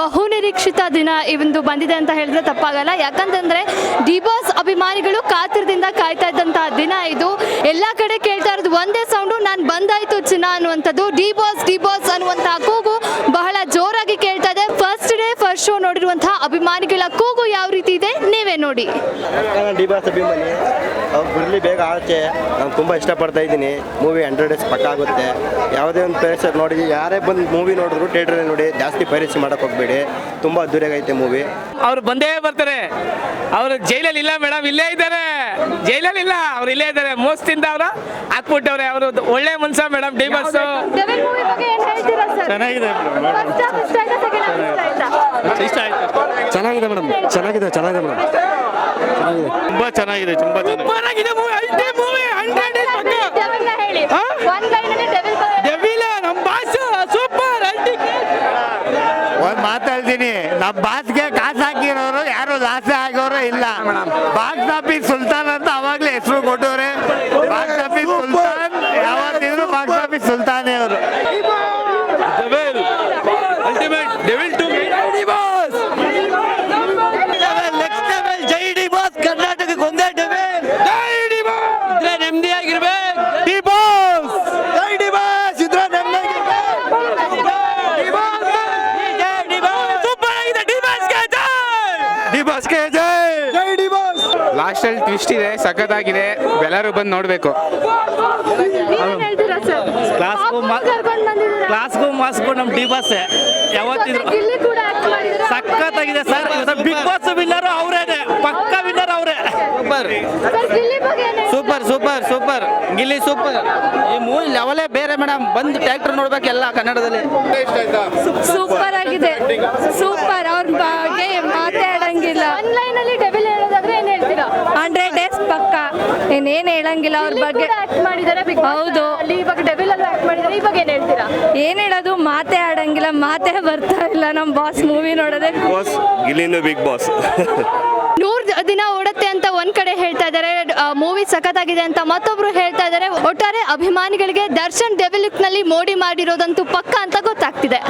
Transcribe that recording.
ಬಹುನಿರೀಕ್ಷಿತ ದಿನ ಇವೊಂದು ಬಂದಿದೆ ಅಂತ ಹೇಳಿದ್ರೆ ತಪ್ಪಾಗಲ್ಲ. ಯಾಕಂತಂದ್ರೆ ಡಿ ಬಾಸ್ ಅಭಿಮಾನಿಗಳು ಕಾತರದಿಂದ ಕಾಯ್ತಾ ಇದ್ದಂತಹ ದಿನ ಇದು. ಎಲ್ಲ ಕಡೆ ಕೇಳ್ತಾ ಇರೋದು ಒಂದೇ ಸೌಂಡು ನಾನು ಬಂದಾಯ್ತು ಚಿನ್ನ ಅನ್ನುವಂಥದ್ದು. ಡಿ ಬಾಸ್ ಡಿ ಬಾಸ್ ಅನ್ನುವಂತಹ ಕೂಗು ಬಹಳ ಜೋರಾಗಿ ಕೇಳ್ತಾ ಇದೆ. ಫಸ್ಟ್ ಡೇ ಫಸ್ಟ್ ಶೋ ನೋಡಿರುವಂತಹ ಅಭಿಮಾನಿಗಳ ಕೂಗು ಯಾವ ರೀತಿ ಇದೆ? ನೋಡಿ. ನಾನು ಡಿ ಬಾಸ್ ಅಭಿಮಾನಿ. ಅವ್ರು ಬರಲಿ ಬೇಗ ಆಚೆ. ನಾನು ತುಂಬ ಇಷ್ಟಪಡ್ತಾ ಇದ್ದೀನಿ. ಮೂವಿ ಹಂಡ್ರೆಡ್ ಡೇಸ್ ಪಕ್ಕ ಆಗುತ್ತೆ. ಯಾವುದೇ ಒಂದು ಪೇರೆಸರ್ ನೋಡಿ. ಯಾರೇ ಬಂದು ಮೂವಿ ನೋಡಿದ್ರು ಥಿಯೇಟ್ರಲ್ಲಿ ನೋಡಿ ಜಾಸ್ತಿ ಪೈರಸಿ ಮಾಡೋಕೆ ಹೋಗ್ಬೇಡಿ. ತುಂಬ ಅದ್ದೂರಿಯಾಗೈತೆ ಮೂವಿ ಅವ್ರು ಬಂದೇ ಬರ್ತಾರೆ. ಅವರು ಜೈಲಲ್ಲಿ ಇಲ್ಲ ಮೇಡಮ್ ಇಲ್ಲೇ ಇದ್ದಾರೆ. ಜೈಲಲ್ಲಿ ಇಲ್ಲ ಅವ್ರು ಇಲ್ಲೇ ಇದ್ದಾರೆ. ಮೋಸದಿಂದ ಅವ್ರ ಹಾಕ್ಬಿಟ್ಟವ್ರೆ. ಅವರು ಒಳ್ಳೆ ಮನ್ಸ ಮೇಡಮ್ ಡಿ ಬಸ್ ಚೆನ್ನಾಗಿದೆ ಇಷ್ಟ ಆಯ್ತು? ಚೆನ್ನಾಗಿದೆ ಮೇಡಮ್. ಚೆನ್ನಾಗಿದೆ ಚೆನ್ನಾಗಿದೆ ಮೇಡಮ್. ತುಂಬಾ ಚೆನ್ನಾಗಿದೆ ತುಂಬಾ ಚೆನ್ನಾಗಿದೆ. ಡೆವಿಲ ನಮ್ಮ ಬಾಸ್ ಸೂಪರ್ ಒಂದ್ ಮಾತಾಡ್ತೀನಿ ನಮ್ಮ ಬಾಸ್ಗೆ ಕಾಸು ಹಾಕಿರೋರು ಯಾರು ಲಾಸ್ ಆಗೋರು ಇಲ್ಲ. ಬಾಕ್ಸ್ ಆಫೀಸ್ ಸುಲ್ತಾನ್ ಅಂತ ಅವಾಗ್ಲೇ ಹೆಸರು ಕೊಟ್ಟವ್ರೆ ಬಾಕ್ಸ್ ಆಫೀಸ್ ಸುಲ್ತಾನ್ ಯಾವತ್ತಿದ್ರು ಬಾಕ್ಸ್ ಆಫೀಸ್ ಸುಲ್ತಾನೇ ಅವರು ultimate devil to boss next level Jai D boss ಕರ್ನಾಟಕಕ್ಕೆ ಒಂದೇ ಡೆವಿಲ್ ಜೈ ಡಿ ಬಾಸ್ ಇದ್ರೆ ನೆಮ್ಮದಿಯಾಗಿರ್ಬೇಕು ಡಿ ಬಾಸ್ ಜೈ ಡಿ ಬಾಸ್ ಇದ್ರೆ ನೆಮ್ಮದಿಯಾಗಿರ್ಬೇಕು ಡಿ ಬಾಸ್ ಜೈ ಡಿ ಬಾಸ್ ಸೂಪರ್ ಆಗಿದೆ ಡಿ ಬಾಸ್ಗೆ ಜೈ ಡಿ ಅಲ್ಲಿ ಟ್ವಿಸ್ಟ್ ಇದೆ ಸಖತ್ತಾಗಿದೆ. ಎಲ್ಲರೂ ಬಂದು ನೋಡಬೇಕು. ಕ್ಲಾಸ್ಗೂ ಕ್ಲಾಸ್ಗೂ ಮಾಸ್ಗೂ ನಮ್ಮ ಡಿ ಬಾಸ್ ಯಾವತ್ತಿದ್ರು. ಸಖತ್ತಾಗಿದೆ ಸರ್ ಬಿಗ್ ಬಾಸ್ ವಿನ್ನರ್ ಅವರೇನೆ. ಪಕ್ಕ ವಿನ್ನರ್ ಅವರೇ. Super super super Gilli super ಈ ಮೂವಿ ಲೆವೆಲೇ ಬೇರೆ ಮೇಡಮ್ ಬಂದು ಟ್ಯಾಕ್ಟರ್ ನೋಡ್ಬೇಕೆಲ್ಲ ಕನ್ನಡದಲ್ಲಿ. ಸೂಪರ್ ಆಗಿದೆ. ಸೂಪರ್ ಅವ್ರ ಬಗ್ಗೆ ಮಾತಾಡಂಗಿಲ್ಲ ಆನ್ಲೈನ್ ಅಲ್ಲಿ ಡೆವಿಲ್ ಹೇಳೋದಾದ್ರೆ ಏನ್ ಹೇಳ್ತೀರಾ ಹಂಡ್ರೆಡ್ ಡೇಸ್ ಪಕ್ಕ ಇನ್ನೇನು ಹೇಳಂಗಿಲ್ಲ ಅವ್ರ ಬಗ್ಗೆ. ಹೌದು. ಅಲ್ಲಿ ಇವಾಗ ಡೆವಿಲ್ ಅಲ್ಲಿ ಆಕ್ಟ್ ಮಾಡಿದ್ದಾರೆ ಇವಾಗ ಏನ್ ಹೇಳ್ತೀರಾ? ಏನ್ ಹೇಳೋದು? ಮಾತೇ ಆಡಂಗಿಲ್ಲ ಮಾತೇ ಬರ್ತಾ ಇಲ್ಲ. ನಮ್ಮ ಬಾಸ್ ಮೂವಿ ನೋಡೋದೇ. ಬಾಸ್ ಗಿಲ್ಲಿನು ಬಿಗ್ ಬಾಸ್ ನೂರ್ ದಿನ ಓಡುತ್ತೆ ಅಂತ ಒಂದ್ ಕಡೆ ಹೇಳ್ತಾ ಇದ್ದಾರೆ ಮೂವಿ ಸಖತ್ತಾಗಿದೆ ಅಂತ ಮತ್ತೊಬ್ರು ಹೇಳ್ತಾ ಇದ್ದಾರೆ ಒಟ್ಟಾರೆ ಅಭಿಮಾನಿಗಳಿಗೆ ದರ್ಶನ್ ಡೆವಿಲ್ನಲ್ಲಿ ಮೋಡಿ ಮಾಡಿರೋದಂತೂ ಪಕ್ಕ ಅಂತ ಗೊತ್ತಾಗ್ತಿದೆ.